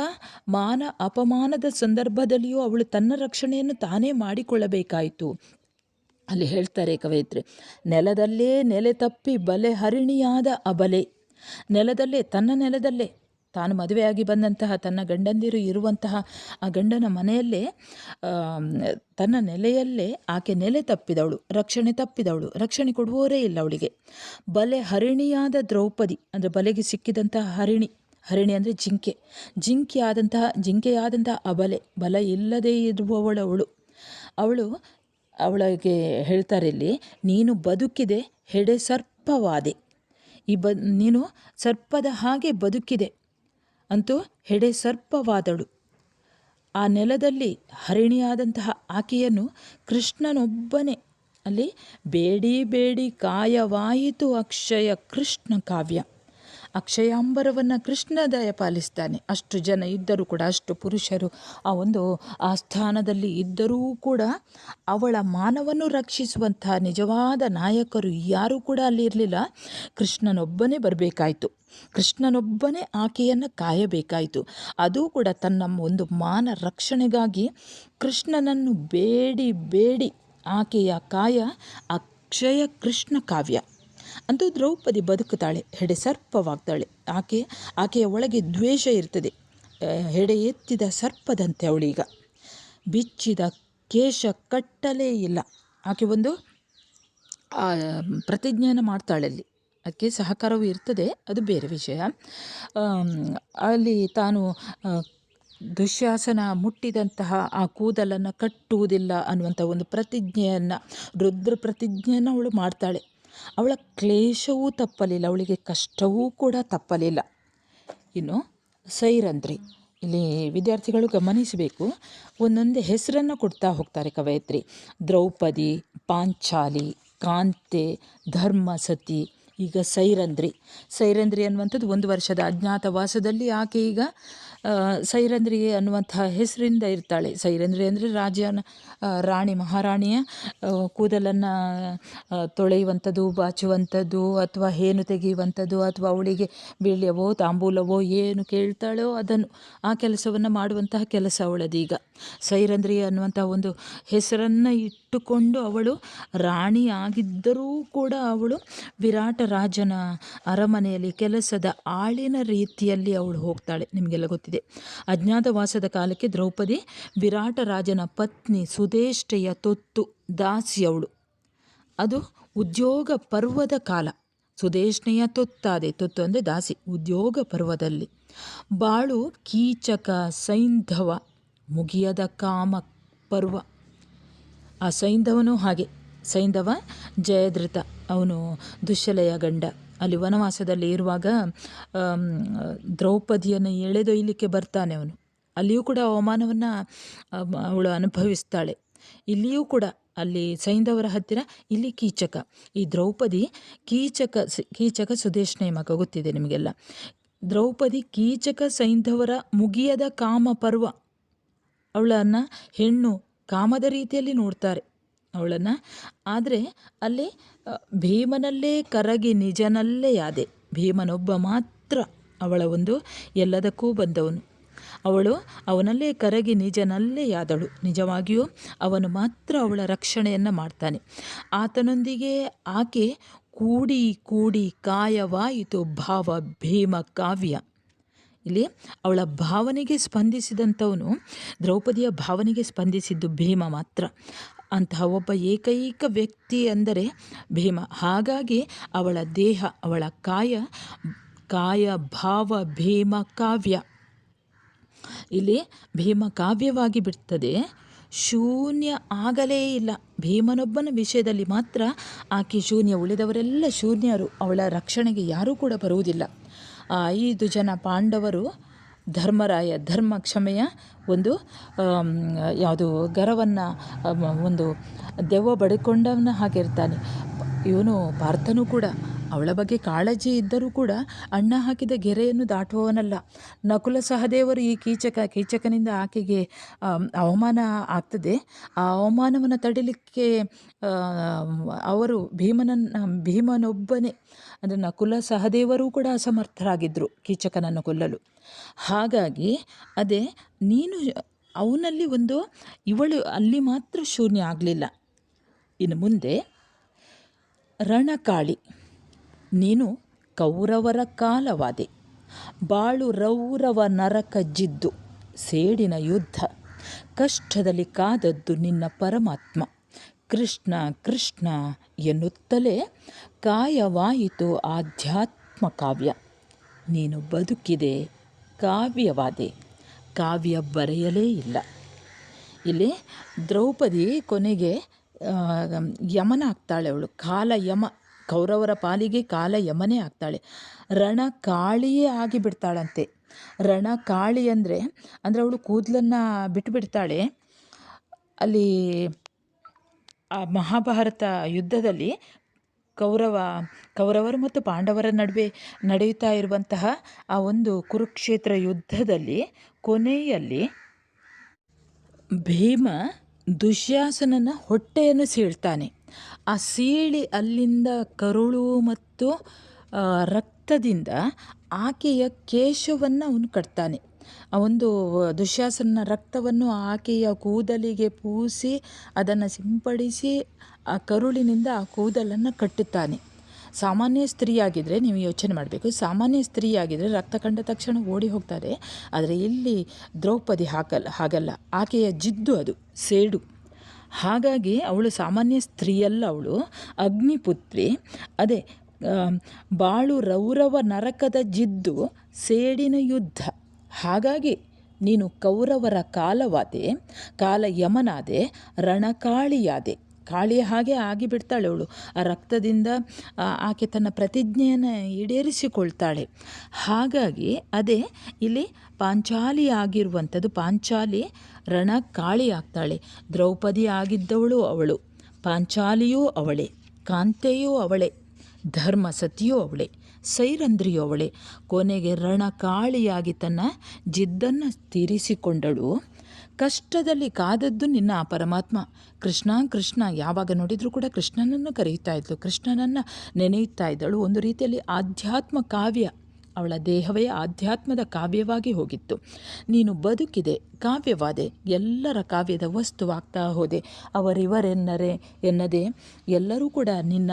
Speaker 1: ಮಾನ ಅಪಮಾನದ ಸಂದರ್ಭದಲ್ಲಿಯೂ ಅವಳು ತನ್ನ ರಕ್ಷಣೆಯನ್ನು ತಾನೇ ಮಾಡಿಕೊಳ್ಳಬೇಕಾಯಿತು. ಅಲ್ಲಿ ಹೇಳ್ತಾರೆ ಕವಯಿತ್ರಿ, ನೆಲದಲ್ಲೇ ನೆಲೆ ತಪ್ಪಿ ಬಲೆ ಹರಿಣಿಯಾದ ಅಬಲೆ. ನೆಲದಲ್ಲೇ, ತನ್ನ ನೆಲದಲ್ಲೇ. ತಾನು ಮದುವೆಯಾಗಿ ಬಂದಂತಹ ತನ್ನ ಗಂಡಂದಿರು ಇರುವಂತಹ ಆ ಗಂಡನ ಮನೆಯಲ್ಲೇ ತನ್ನ ನೆಲೆಯಲ್ಲೇ ಆಕೆ ನೆಲೆ ತಪ್ಪಿದವಳು, ರಕ್ಷಣೆ ತಪ್ಪಿದವಳು, ರಕ್ಷಣೆ ಕೊಡುವವರೇ ಇಲ್ಲ ಅವಳಿಗೆ. ಬಲೆ ಹರಿಣಿಯಾದ ದ್ರೌಪದಿ, ಅಂದರೆ ಬಲೆಗೆ ಸಿಕ್ಕಿದಂತಹ ಹರಿಣಿ ಹರಿಣಿ ಅಂದರೆ ಜಿಂಕೆ ಜಿಂಕೆ ಆದಂತಹ ಜಿಂಕೆಯಾದಂತಹ ಅಬಲೆ ಬಲ ಇಲ್ಲದೇ ಇರುವವಳವಳು. ಅವಳು ಅವಳು ಅವಳಿಗೆ ಹೇಳ್ತಾರೆ ಇಲ್ಲಿ, ನೀನು ಬದುಕಿದೆ, ಹೆಡೆ ಸರ್ಪವಾದೆ. ಈ ಬ, ನೀನು ಸರ್ಪದ ಹಾಗೆ ಬದುಕಿದೆ ಅಂತೂ ಹೆಡೆ ಸರ್ಪವಾದಳು. ಆ ನೆಲದಲ್ಲಿ ಹರಿಣಿಯಾದಂತಹ ಆಕೆಯನ್ನು ಕೃಷ್ಣನೊಬ್ಬನೇ, ಅಲ್ಲಿ ಬೇಡಿ ಬೇಡಿ ಕಾಯವಾಯಿತು ಅಕ್ಷಯ ಕೃಷ್ಣ ಕಾವ್ಯ. ಅಕ್ಷಯಾಂಬರವನ್ನು ಕೃಷ್ಣ ದಯ ಪಾಲಿಸ್ತಾನೆ. ಅಷ್ಟು ಜನ ಇದ್ದರೂ ಕೂಡ, ಅಷ್ಟು ಪುರುಷರು ಆ ಒಂದು, ಆ ಸ್ಥಾನದಲ್ಲಿ ಇದ್ದರೂ ಕೂಡ ಅವಳ ಮಾನವನ್ನು ರಕ್ಷಿಸುವಂತಹ ನಿಜವಾದ ನಾಯಕರು ಯಾರೂ ಕೂಡ ಅಲ್ಲಿ ಇರಲಿಲ್ಲ. ಕೃಷ್ಣನೊಬ್ಬನೇ ಬರಬೇಕಾಯಿತು. ಕೃಷ್ಣನೊಬ್ಬನೇ ಆಕೆಯನ್ನು ಕಾಯಬೇಕಾಯಿತು. ಅದು ಕೂಡ ತನ್ನ ಒಂದು ಮಾನ ರಕ್ಷಣೆಗಾಗಿ ಕೃಷ್ಣನನ್ನು ಬೇಡಿ ಬೇಡಿ ಆಕೆಯ ಕಾಯ ಅಕ್ಷಯ ಕೃಷ್ಣ ಕಾವ್ಯ. ಅಂತೂ ದ್ರೌಪದಿ ಬದುಕುತ್ತಾಳೆ, ಹೆಡೆ ಸರ್ಪವಾಗ್ತಾಳೆ. ಆಕೆ, ಆಕೆಯ ಒಳಗೆ ದ್ವೇಷ ಇರ್ತದೆ. ಹೆಡೆ ಎತ್ತಿದ ಸರ್ಪದಂತೆ ಅವಳೀಗ. ಬಿಚ್ಚಿದ ಕೇಶ ಕಟ್ಟಲೇ ಇಲ್ಲ. ಆಕೆ ಒಂದು ಪ್ರತಿಜ್ಞೆಯನ್ನು ಮಾಡ್ತಾಳೆ ಅಲ್ಲಿ. ಅದಕ್ಕೆ ಸಹಕಾರವೂ ಇರ್ತದೆ, ಅದು ಬೇರೆ ವಿಷಯ. ಅಲ್ಲಿ ತಾನು ದುಶ್ಯಾಸನ ಮುಟ್ಟಿದಂತಹ ಆ ಕೂದಲನ್ನು ಕಟ್ಟುವುದಿಲ್ಲ ಅನ್ನುವಂಥ ಒಂದು ಪ್ರತಿಜ್ಞೆಯನ್ನು, ರುದ್ರ ಪ್ರತಿಜ್ಞೆಯನ್ನು ಅವಳು ಮಾಡ್ತಾಳೆ. ಅವಳ ಕ್ಲೇಶವೂ ತಪ್ಪಲಿಲ್ಲ, ಅವಳಿಗೆ ಕಷ್ಟವೂ ಕೂಡ ತಪ್ಪಲಿಲ್ಲ. ಇನ್ನು ಸೈರಂದ್ರಿ ಇಲ್ಲಿ ವಿದ್ಯಾರ್ಥಿಗಳು ಗಮನಿಸಬೇಕು, ಒಂದೊಂದೇ ಹೆಸರನ್ನು ಕೊಡ್ತಾ ಹೋಗ್ತಾರೆ ಕವಯತ್ರಿ. ದ್ರೌಪದಿ, ಪಾಂಚಾಲಿ, ಕಾಂತೆ, ಧರ್ಮಸತಿ ಈಗ ಸೈರಂದ್ರಿ ಸೈರಂದ್ರಿ ಅನ್ನುವಂಥದ್ದು ಒಂದು ವರ್ಷದ ಅಜ್ಞಾತವಾಸದಲ್ಲಿ ಆಕೆ ಈಗ ಸೈರಂದ್ರಿ ಅನ್ನುವಂಥ ಹೆಸರಿಂದ ಇರ್ತಾಳೆ. ಸೈರಂದ್ರಿ ಅಂದರೆ ರಾಜನ ರಾಣಿ, ಮಹಾರಾಣಿಯ ಕೂದಲನ್ನು ತೊಳೆಯುವಂಥದ್ದು, ಬಾಚುವಂಥದ್ದು, ಅಥವಾ ಏನು ತೆಗೆಯುವಂಥದ್ದು, ಅಥವಾ ಅವಳಿಗೆ ಬೀಳ್ಯವೋ, ತಾಂಬೂಲವೋ ಏನು ಕೇಳ್ತಾಳೋ ಅದನ್ನು, ಆ ಕೆಲಸವನ್ನು ಮಾಡುವಂತಹ ಕೆಲಸ ಅವಳದೀಗ ಸೈರಂದ್ರಿ ಅನ್ನುವಂಥ ಒಂದು ಹೆಸರನ್ನು ಇಟ್ಟುಕೊಂಡು ಅವಳು ರಾಣಿ ಆಗಿದ್ದರೂ ಕೂಡ ಅವಳು ವಿರಾಟ ರಾಜನ ಅರಮನೆಯಲ್ಲಿ ಕೆಲಸದ ಆಳಿನ ರೀತಿಯಲ್ಲಿ ಅವಳು ಹೋಗ್ತಾಳೆ. ನಿಮಗೆಲ್ಲ ಗೊತ್ತಿದೆ. ಅಜ್ಞಾತವಾಸದ ಕಾಲಕ್ಕೆ ದ್ರೌಪದಿ, ವಿರಾಟ ರಾಜನ ಪತ್ನಿ ಸುದೇಷ್ಠೆಯ ತೊತ್ತು ದಾಸಿ ಅವಳು. ಅದು ಉದ್ಯೋಗ ಪರ್ವದ ಕಾಲ. ಸುದೇಶ್ನೆಯ ತೊತ್ತಾದೆ. ತೊತ್ತು ಅಂದರೆ ದಾಸಿ. ಉದ್ಯೋಗ ಪರ್ವದಲ್ಲಿ. ಬಾಳು ಕೀಚಕ ಸೈಂಧವ, ಮುಗಿಯದ ಕಾಮ ಪರ್ವ. ಆ ಸೈಂಧವನು ಹಾಗೆ. ಸೈಂಧವ ಜಯದೃತ. ಅವನು ದುಶ್ಯಲೆಯ ಗಂಡ. ಅಲ್ಲಿ ವನವಾಸದಲ್ಲಿ ಇರುವಾಗ ದ್ರೌಪದಿಯನ್ನು ಎಳೆದೊಯ್ಯಲಿಕ್ಕೆ ಬರ್ತಾನೆ ಅವನು. ಅಲ್ಲಿಯೂ ಕೂಡ ಅವಮಾನವನ್ನು ಅವಳು ಅನುಭವಿಸ್ತಾಳೆ. ಇಲ್ಲಿಯೂ ಕೂಡ ಅಲ್ಲಿ ಸೈಂಧವರ ಹತ್ತಿರ ಇಲ್ಲಿ ಕೀಚಕ. ಈ ದ್ರೌಪದಿ ಕೀಚಕ ಕೀಚಕ ಸುದೇಶ್ನೇ ಮಗ ಗೊತ್ತಿದೆ ನಿಮಗೆಲ್ಲ. ದ್ರೌಪದಿ ಕೀಚಕ ಸೈಂಧವರ ಮುಗಿಯದ ಕಾಮ ಪರ್ವ. ಅವಳನ್ನು ಹೆಣ್ಣು ಕಾಮದ ರೀತಿಯಲ್ಲಿ ನೋಡ್ತಾರೆ. ಅವಳನ್ನು. ಆದರೆ ಅಲ್ಲಿ ಭೀಮನಲ್ಲೇ ಕರಗಿ ನಿಜನಲ್ಲೇ ಯಾದೆ. ಭೀಮನೊಬ್ಬ ಮಾತ್ರ ಅವಳ ಒಂದು ಎಲ್ಲದಕ್ಕೂ ಬಂದವನು. ಅವಳು ಅವನಲ್ಲೇ ಕರಗಿ ನಿಜನಲ್ಲೇ ಯಾದಳು. ನಿಜವಾಗಿಯೂ ಅವನು ಮಾತ್ರ ಅವಳ ರಕ್ಷಣೆಯನ್ನು ಮಾಡ್ತಾನೆ. ಆತನೊಂದಿಗೆ ಆಕೆ ಕೂಡಿ ಕೂಡಿ ಕಾಯವಾಯಿತು ಭಾವ ಭೀಮ ಕಾವ್ಯ. ಇಲ್ಲಿ ಅವಳ ಭಾವನೆಗೆ ಸ್ಪಂದಿಸಿದಂಥವನು ದ್ರೌಪದಿಯ ಭಾವನೆಗೆ ಸ್ಪಂದಿಸಿದ್ದು ಭೀಮ ಮಾತ್ರ. ಅಂತಹ ಒಬ್ಬ ಏಕೈಕ ವ್ಯಕ್ತಿ ಅಂದರೆ ಭೀಮ. ಹಾಗಾಗಿ ಅವಳ ದೇಹ, ಅವಳ ಕಾಯ ಕಾಯ ಭಾವ ಭೀಮ ಕಾವ್ಯ. ಇಲ್ಲಿ ಭೀಮ ಕಾವ್ಯವಾಗಿ ಬಿಡ್ತದೆ. ಶೂನ್ಯ ಆಗಲೇ ಇಲ್ಲ. ಭೀಮನೊಬ್ಬನ ವಿಷಯದಲ್ಲಿ ಮಾತ್ರ ಆಕೆ ಶೂನ್ಯ ಉಳಿದವರೆಲ್ಲ ಶೂನ್ಯರು. ಅವಳ ರಕ್ಷಣೆಗೆ ಯಾರೂ ಕೂಡ ಬರುವುದಿಲ್ಲ. ಐದು ಜನ ಪಾಂಡವರು ಧರ್ಮರಾಯ ಧರ್ಮ ಕ್ಷಮೆಯ ಒಂದು ಯಾವುದು ಗರವನ್ನು ಒಂದು ದೆವ್ವ ಬಡಿಕೊಂಡವನ ಹಾಗಿರ್ತಾನೆ ಇವನು ಪಾರ್ಥನೂ ಕೂಡ ಅವಳ ಬಗ್ಗೆ ಕಾಳಜಿ ಇದ್ದರೂ ಕೂಡ ಅಣ್ಣ ಹಾಕಿದ ಗೆರೆಯನ್ನು ದಾಟುವವನಲ್ಲ. ನಕುಲ ಸಹದೇವರು ಈ ಕೀಚಕ, ಕೀಚಕನಿಂದ ಆಕೆಗೆ ಅವಮಾನ ಆಗ್ತದೆ. ಆ ಅವಮಾನವನ್ನು ತಡಿಲಿಕ್ಕೆ ಅವರು ಭೀಮನನ್ನು ಭೀಮನೊಬ್ಬನೇ. ಅಂದರೆ ನಕುಲ ಸಹದೇವರೂ ಕೂಡ ಅಸಮರ್ಥರಾಗಿದ್ದರು ಕೀಚಕನನ್ನು ಕೊಲ್ಲಲು. ಹಾಗಾಗಿ ಅದೇ, ನೀನು ಅವನಲ್ಲಿ ಒಂದು, ಇವಳು ಅಲ್ಲಿ ಮಾತ್ರ ಶೂನ್ಯ ಆಗಲಿಲ್ಲ. ಇನ್ನು ಮುಂದೆ, ರಣಕಾಳಿ. ನೀನು ಕೌರವರ ಕಾಲವಾದೆ. ಬಾಳು ರೌರವ ನರಕ ಜಿದ್ದು. ಸೇಡಿನ ಯುದ್ಧ. ಕಷ್ಟದಲ್ಲಿ ಕಾದದ್ದು ನಿನ್ನ ಪರಮಾತ್ಮ. ಕೃಷ್ಣ ಕೃಷ್ಣ ಎನ್ನುತ್ತಲೇ ಕಾಯವಾಯಿತು ಆಧ್ಯಾತ್ಮ ಕಾವ್ಯ. ನೀನು ಬದುಕಿದೆ ಕಾವ್ಯವಾದೆ. ಕಾವ್ಯ ಬರೆಯಲೇ ಇಲ್ಲ. ಇಲ್ಲಿ ದ್ರೌಪದಿ ಕೊನೆಗೆ ಯಮನಾಗ್ತಾಳೆ ಅವಳು. ಕಾಲ ಯಮ ಕೌರವರ ಪಾಲಿಗೆ ಕಾಲ ಯಮನೇ ಆಗ್ತಾಳೆ. ರಣ ಕಾಳಿಯೇ ಆಗಿ ಬಿಡ್ತಾಳಂತೆ ರಣ ಕಾಳಿ ಅಂದರೆ ಅಂದರೆ ಅವಳು ಕೂದಲನ್ನು ಬಿಟ್ಟುಬಿಡ್ತಾಳೆ ಅಲ್ಲಿ ಆ ಮಹಾಭಾರತ ಯುದ್ಧದಲ್ಲಿ ಕೌರವ, ಕೌರವರು ಮತ್ತು ಪಾಂಡವರ ನಡುವೆ ನಡೆಯುತ್ತಾ ಇರುವಂತಹ ಆ ಒಂದು ಕುರುಕ್ಷೇತ್ರ ಯುದ್ಧದಲ್ಲಿ ಕೊನೆಯಲ್ಲಿ ಭೀಮ ದುಶ್ಯಾಸನನ ಹೊಟ್ಟೆಯನ್ನು ಸೀಳ್ತಾನೆ. ಆ ಸೀಳಿ ಅಲ್ಲಿಂದ ಕರುಳು ಮತ್ತು ರಕ್ತದಿಂದ ಆಕೆಯ ಕೇಶವನ್ನು ಅವನು ಕಟ್ತಾನೆ. ಆ ಒಂದು ದುಶ್ಯಾಸನ ರಕ್ತವನ್ನು ಆಕೆಯ ಕೂದಲಿಗೆ ಪೂಸಿ ಅದನ್ನು ಸಿಂಪಡಿಸಿ ಆ ಕರುಳಿನಿಂದ ಆ ಕೂದಲನ್ನು ಕಟ್ಟುತ್ತಾನೆ. ಸಾಮಾನ್ಯ ಸ್ತ್ರೀಯಾಗಿದ್ದರೆ ನೀವು ಯೋಚನೆ ಮಾಡಬೇಕು. ಸಾಮಾನ್ಯ ಸ್ತ್ರೀಯಾಗಿದ್ದರೆ ರಕ್ತ ಕಂಡ ತಕ್ಷಣ ಓಡಿ ಹೋಗ್ತಾರೆ. ಆದರೆ ಇಲ್ಲಿ ದ್ರೌಪದಿ ಹಾಕಲ್ಲ, ಹಾಗಲ್ಲ. ಆಕೆಯ ಜಿದ್ದು ಅದು, ಸೇಡು. ಹಾಗಾಗಿ ಅವಳು ಸಾಮಾನ್ಯ ಸ್ತ್ರೀಯಲ್ಲ ಅವಳು, ಅಗ್ನಿಪುತ್ರಿ. ಅದೇ ಬಾಳು ರೌರವ ನರಕದ ಜಿದ್ದು, ಸೇಡಿನ ಯುದ್ಧ. ಹಾಗಾಗಿ ನೀನು ಕೌರವರ ಕಾಲವಾದೆ ಕಾಲ ಯಮನಾದೆ ರಣಕಾಳಿಯಾದೆ. ಕಾಳಿಯ ಹಾಗೆ ಆಗಿಬಿಡ್ತಾಳೆ ಅವಳು. ಆ ರಕ್ತದಿಂದ ಆಕೆ ತನ್ನ ಪ್ರತಿಜ್ಞೆಯನ್ನು ಈಡೇರಿಸಿಕೊಳ್ತಾಳೆ. ಹಾಗಾಗಿ ಅದೇ ಇಲ್ಲಿ ಪಾಂಚಾಲಿ ಆಗಿರುವಂಥದ್ದು ಪಾಂಚಾಲಿ ರಣಕಾಳಿ ಆಗ್ತಾಳೆ. ದ್ರೌಪದಿ ಆಗಿದ್ದವಳು ಅವಳು, ಪಾಂಚಾಲಿಯೂ ಅವಳೇ, ಕಾಂತೆಯೂ ಅವಳೇ ಧರ್ಮ ಸತಿಯೂ ಅವಳೇ ಸೈರಂದ್ರಿಯು ಅವಳೆ. ಕೊನೆಗೆ ರಣಕಾಳಿಯಾಗಿ ತನ್ನ ಜಿದ್ದನ್ನು ತೀರಿಸಿಕೊಂಡಳು. ಕಷ್ಟದಲ್ಲಿ ಕಾದದ್ದು ನಿನ್ನ ಆ ಪರಮಾತ್ಮ. ಕೃಷ್ಣ ಕೃಷ್ಣ, ಯಾವಾಗ ನೋಡಿದರೂ ಕೂಡ ಕೃಷ್ಣನನ್ನು ಕರೆಯುತ್ತಾ ಇದ್ದಳು ಕೃಷ್ಣನನ್ನು ನೆನೆಯುತ್ತಾ ಇದ್ದಳು. ಒಂದು ರೀತಿಯಲ್ಲಿ ಆಧ್ಯಾತ್ಮ ಕಾವ್ಯ. ಅವಳ ದೇಹವೇ ಆಧ್ಯಾತ್ಮದ ಕಾವ್ಯವಾಗಿ ಹೋಗಿತ್ತು. ನೀನು ಬದುಕಿದೆ, ಕಾವ್ಯವಾದೆ, ಎಲ್ಲರ ಕಾವ್ಯದ ವಸ್ತುವಾಗ್ತಾ ಹೋದೆ. ಅವರಿವರೆನ್ನರೆ ಎನ್ನದೆ ಎಲ್ಲರೂ ಕೂಡ ನಿನ್ನ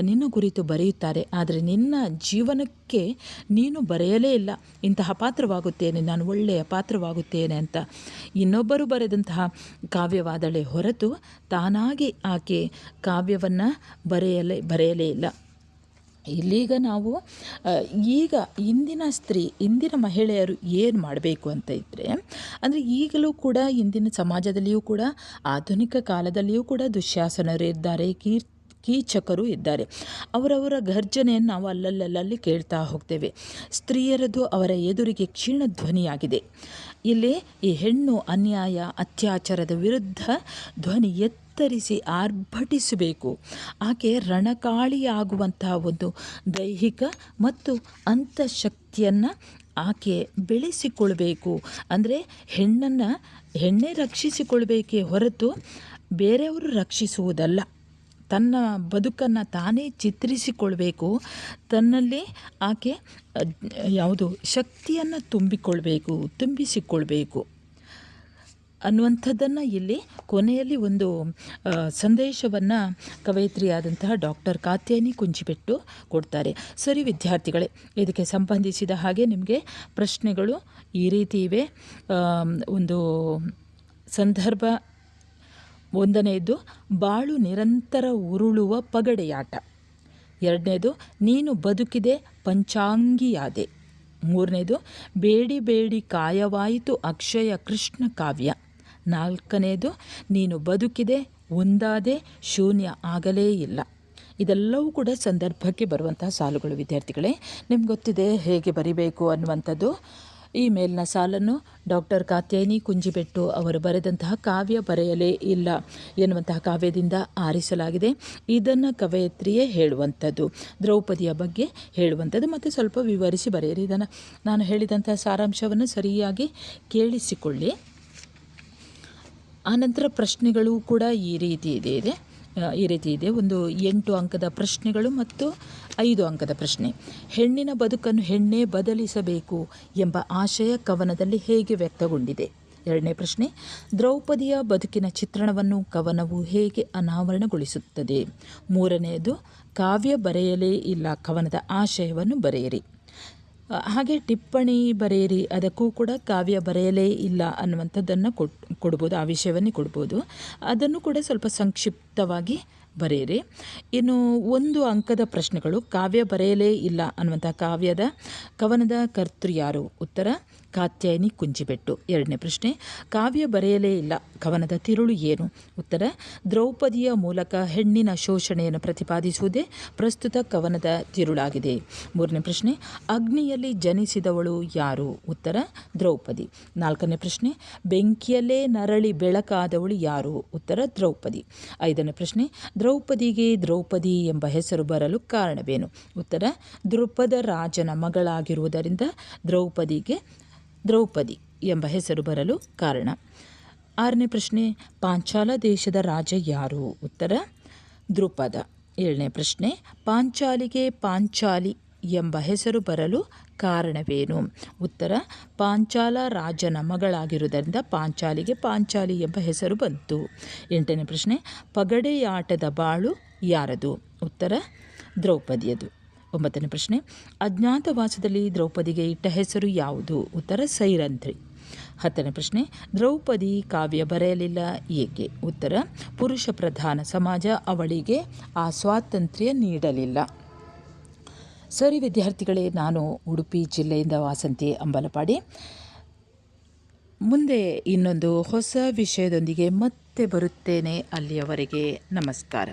Speaker 1: ನಿನ್ನ ಕುರಿತು ಬರೆಯುತ್ತಾರೆ. ಆದರೆ ನಿನ್ನ ಜೀವನಕ್ಕೆ ನೀನು ಬರೆಯಲೇ ಇಲ್ಲ. ಇಂತಹ ಪಾತ್ರವಾಗುತ್ತೇನೆ, ನಾನು ಒಳ್ಳೆಯ ಪಾತ್ರವಾಗುತ್ತೇನೆ ಅಂತ. ಇನ್ನೊಬ್ಬರು ಬರೆದಂತಹ ಕಾವ್ಯವಾದಳೆ ಹೊರತು ತಾನಾಗಿ ಆಕೆ ಕಾವ್ಯವನ್ನು ಬರೆಯಲೇ ಬರೆಯಲೇ ಇಲ್ಲ. ಇಲ್ಲೀಗ ನಾವು ಈಗ ಇಂದಿನ ಸ್ತ್ರೀ, ಇಂದಿನ ಮಹಿಳೆಯರು ಏನು ಮಾಡಬೇಕು ಅಂತ ಇದ್ದರೆ ಅಂದರೆ ಈಗಲೂ ಕೂಡ ಇಂದಿನ ಸಮಾಜದಲ್ಲಿಯೂ ಕೂಡ, ಆಧುನಿಕ ಕಾಲದಲ್ಲಿಯೂ ಕೂಡ ದುಶ್ಯಾಸನರಿದ್ದಾರೆ ಕೀರ್ ಕೀಚಕರು ಇದ್ದಾರೆ. ಅವರವರ ಗರ್ಜನೆಯನ್ನು ನಾವು ಅಲ್ಲಲ್ಲಲ್ಲಿ ಕೇಳ್ತಾ ಹೋಗ್ತೇವೆ. ಸ್ತ್ರೀಯರದು ಅವರ ಎದುರಿಗೆ ಕ್ಷೀಣ ಧ್ವನಿಯಾಗಿದೆ. ಇಲ್ಲಿ ಈ ಹೆಣ್ಣು ಅನ್ಯಾಯ, ಅತ್ಯಾಚಾರದ ವಿರುದ್ಧ ಧ್ವನಿ ಎತ್ತರಿಸಿ ಆರ್ಭಟಿಸಬೇಕು. ಆಕೆ ರಣಕಾಳಿಯಾಗುವಂತಹ ಒಂದು ದೈಹಿಕ ಮತ್ತು ಅಂತಃಶಕ್ತಿಯನ್ನು ಆಕೆ ಬೆಳೆಸಿಕೊಳ್ಬೇಕು. ಅಂದರೆ ಹೆಣ್ಣನ್ನು ಹೆಣ್ಣೆ ರಕ್ಷಿಸಿಕೊಳ್ಬೇಕೇ ಹೊರತು ಬೇರೆಯವರು ರಕ್ಷಿಸುವುದಲ್ಲ. ತನ್ನ ಬದುಕನ್ನು ತಾನೇ ಚಿತ್ರಿಸಿಕೊಳ್ಬೇಕು. ತನ್ನಲ್ಲಿ ಆಕೆ ಯಾವುದು ಶಕ್ತಿಯನ್ನು ತುಂಬಿಕೊಳ್ಬೇಕು, ತುಂಬಿಸಿಕೊಳ್ಬೇಕು. ಅನ್ನುವಂಥದ್ದನ್ನು ಇಲ್ಲಿ ಕೊನೆಯಲ್ಲಿ ಒಂದು ಸಂದೇಶವನ್ನು ಕವಯಿತ್ರಿಯಾದಂತಹ ಡಾಕ್ಟರ್ ಕಾತ್ಯಾನಿ ಕುಂಚಿಬೆಟ್ಟು ಕೊಡ್ತಾರೆ. ಸರಿ ವಿದ್ಯಾರ್ಥಿಗಳೇ, ಇದಕ್ಕೆ ಸಂಬಂಧಿಸಿದ ಹಾಗೆ ನಿಮಗೆ ಪ್ರಶ್ನೆಗಳು ಈ ರೀತಿ ಇವೆ. ಒಂದು ಸಂದರ್ಭ ಒಂದನೆಯದು, ಬಾಳು ನಿರಂತರ ಉರುಳುವ ಪಗಡೆಯಾಟ. ಎರಡನೇದು, ನೀನು ಬದುಕಿದೆ, ಪಂಚಾಂಗಿಯಾದೆ. ಮೂರನೇದು, ಬೇಡಿ ಬೇಡಿ ಕಾಯವಾಯಿತು ಅಕ್ಷಯ ಕೃಷ್ಣ ಕಾವ್ಯ. ನಾಲ್ಕನೇದು, ನೀನು ಬದುಕಿದೆ ಒಂದಾದೆ ಶೂನ್ಯ ಆಗಲೇ ಇಲ್ಲ. ಇದೆಲ್ಲವೂ ಕೂಡ ಸಂದರ್ಭಕ್ಕೆ ಬರುವಂತಹ ಸಾಲುಗಳು ವಿದ್ಯಾರ್ಥಿಗಳೇ. ನಿಮ್ಗೆ ಗೊತ್ತಿದೆ ಹೇಗೆ ಬರಿಬೇಕು ಅನ್ನುವಂಥದ್ದು. ಈ ಮೇಲಿನ ಸಾಲನ್ನು ಡಾಕ್ಟರ್ ಕಾತ್ಯಾಯಿನಿ ಕುಂಜಿಬೆಟ್ಟು ಅವರು ಬರೆದಂತಹ ಕಾವ್ಯ ಬರೆಯಲೇ ಇಲ್ಲ ಎನ್ನುವಂತಹ ಕಾವ್ಯದಿಂದ ಆರಿಸಲಾಗಿದೆ. ಇದನ್ನು ಕವಯತ್ರಿಯೇ ಹೇಳುವಂಥದ್ದು. ದ್ರೌಪದಿಯ ಬಗ್ಗೆ ಹೇಳುವಂಥದ್ದು ಮತ್ತು ಸ್ವಲ್ಪ ವಿವರಿಸಿ ಬರೆಯಿರಿ ಇದನ್ನು. ನಾನು ಹೇಳಿದಂತಹ ಸಾರಾಂಶವನ್ನು ಸರಿಯಾಗಿ ಕೇಳಿಸಿಕೊಳ್ಳಿ. ಆನಂತರ ಪ್ರಶ್ನೆಗಳು ಕೂಡ ಈ ರೀತಿ ಇದೆ ಇದೆ. ಈ ರೀತಿ ಇದೆ. ಒಂದು ಎಂಟು ಅಂಕದ ಪ್ರಶ್ನೆಗಳು ಮತ್ತು ಐದು ಅಂಕದ ಪ್ರಶ್ನೆ. ಹೆಣ್ಣಿನ ಬದುಕನ್ನು ಹೆಣ್ಣೇ ಬದಲಿಸಬೇಕು ಎಂಬ ಆಶಯ ಕವನದಲ್ಲಿ ಹೇಗೆ ವ್ಯಕ್ತಗೊಂಡಿದೆ? ಎರಡನೇ ಪ್ರಶ್ನೆ, ದ್ರೌಪದಿಯ ಬದುಕಿನ ಚಿತ್ರಣವನ್ನು ಕವನವು ಹೇಗೆ ಅನಾವರಣಗೊಳಿಸುತ್ತದೆ? ಮೂರನೆಯದು, ಕಾವ್ಯ ಬರೆಯಲೇ ಇಲ್ಲ ಕವನದ ಆಶಯವನ್ನು ಬರೆಯಿರಿ. ಹಾಗೆ ಟಿಪ್ಪಣಿ ಬರೆಯಿರಿ, ಅದಕ್ಕೂ ಕೂಡ ಕಾವ್ಯ ಬರೆಯಲೇ ಇಲ್ಲ ಅನ್ನುವಂಥದ್ದನ್ನು ಕೊಡ್ ಕೊಡ್ಬೋದು, ಆ ವಿಷಯವನ್ನೇ ಕೊಡ್ಬೋದು. ಅದನ್ನು ಕೂಡ ಸ್ವಲ್ಪ ಸಂಕ್ಷಿಪ್ತವಾಗಿ ಬರೆಯಿರಿ. ಇನ್ನು ಒಂದು ಅಂಕದ ಪ್ರಶ್ನೆಗಳು, ಕಾವ್ಯ ಬರೆಯಲೇ ಇಲ್ಲ ಅನ್ನುವಂಥ ಕಾವ್ಯದ ಕವನದ ಕರ್ತೃ ಯಾರು? ಉತ್ತರ, ಕಾತ್ಯಾಯಿನಿ ಕುಂಚಿಬೆಟ್ಟು. ಎರಡನೇ ಪ್ರಶ್ನೆ, ಕಾವ್ಯ ಬರೆಯಲೇ ಇಲ್ಲ, ಕವನದ ತಿರುಳು ಏನು? ಉತ್ತರ, ದ್ರೌಪದಿಯ ಮೂಲಕ ಹೆಣ್ಣಿನ ಶೋಷಣೆಯನ್ನು ಪ್ರತಿಪಾದಿಸುವುದೇ ಪ್ರಸ್ತುತ ಕವನದ ತಿರುಳಾಗಿದೆ. ಮೂರನೇ ಪ್ರಶ್ನೆ, ಅಗ್ನಿಯಲ್ಲಿ ಜನಿಸಿದವಳು ಯಾರು? ಉತ್ತರ, ದ್ರೌಪದಿ. ನಾಲ್ಕನೇ ಪ್ರಶ್ನೆ, ಬೆಂಕಿಯಲ್ಲೇ ನರಳಿ ಬೆಳಕಾದವಳು ಯಾರು? ಉತ್ತರ, ದ್ರೌಪದಿ. ಐದನೇ ಪ್ರಶ್ನೆ, ದ್ರೌಪದಿಗೆ ದ್ರೌಪದಿ ಎಂಬ ಹೆಸರು ಬರಲು ಕಾರಣವೇನು? ಉತ್ತರ ದೃಪದ ರಾಜನ ಮಗಳಾಗಿರುವುದರಿಂದ ದ್ರೌಪದಿಗೆ ದ್ರೌಪದಿ ಎಂಬ ಹೆಸರು ಬರಲು ಕಾರಣ. ಆರನೇ ಪ್ರಶ್ನೆ, ಪಾಂಚಾಲ ದೇಶದ ರಾಜ ಯಾರು? ಉತ್ತರ ದೃಪದ ಏಳನೇ ಪ್ರಶ್ನೆ, ಪಾಂಚಾಲಿಗೆ ಪಾಂಚಾಲಿ ಎಂಬ ಹೆಸರು ಬರಲು ಕಾರಣವೇನು? ಉತ್ತರ, ಪಾಂಚಾಲ ರಾಜನ ಮಗಳಾಗಿರುವುದರಿಂದ ಪಾಂಚಾಲಿಗೆ ಪಾಂಚಾಲಿ ಎಂಬ ಹೆಸರು ಬಂತು. ಎಂಟನೇ ಪ್ರಶ್ನೆ, ಪಗಡೆಯಾಟದ ಬಾಳು ಯಾರದು? ಉತ್ತರ, ದ್ರೌಪದಿಯದು. ಒಂಬತ್ತನೇ ಪ್ರಶ್ನೆ, ಅಜ್ಞಾತವಾಸದಲ್ಲಿ ದ್ರೌಪದಿಗೆ ಇಟ್ಟ ಹೆಸರು ಯಾವುದು? ಉತ್ತರ, ಸೈರಂಧ್ರಿ. ಹತ್ತನೇ ಪ್ರಶ್ನೆ, ದ್ರೌಪದಿ ಕಾವ್ಯ ಬರೆಯಲಿಲ್ಲ ಏಕೆ? ಉತ್ತರ, ಪುರುಷ ಪ್ರಧಾನ ಸಮಾಜ ಅವಳಿಗೆ ಆ ಸ್ವಾತಂತ್ರ್ಯ ನೀಡಲಿಲ್ಲ. ಸರಿ ವಿದ್ಯಾರ್ಥಿಗಳೇ, ನಾನು ಉಡುಪಿ ಜಿಲ್ಲೆಯಿಂದ ವಾಸಂತಿ ಅಂಬಲಪಾಡಿ. ಮುಂದೆ ಇನ್ನೊಂದು ಹೊಸ ವಿಷಯದೊಂದಿಗೆ ಮತ್ತೆ ಬರುತ್ತೇನೆ. ಅಲ್ಲಿಯವರೆಗೆ ನಮಸ್ಕಾರ.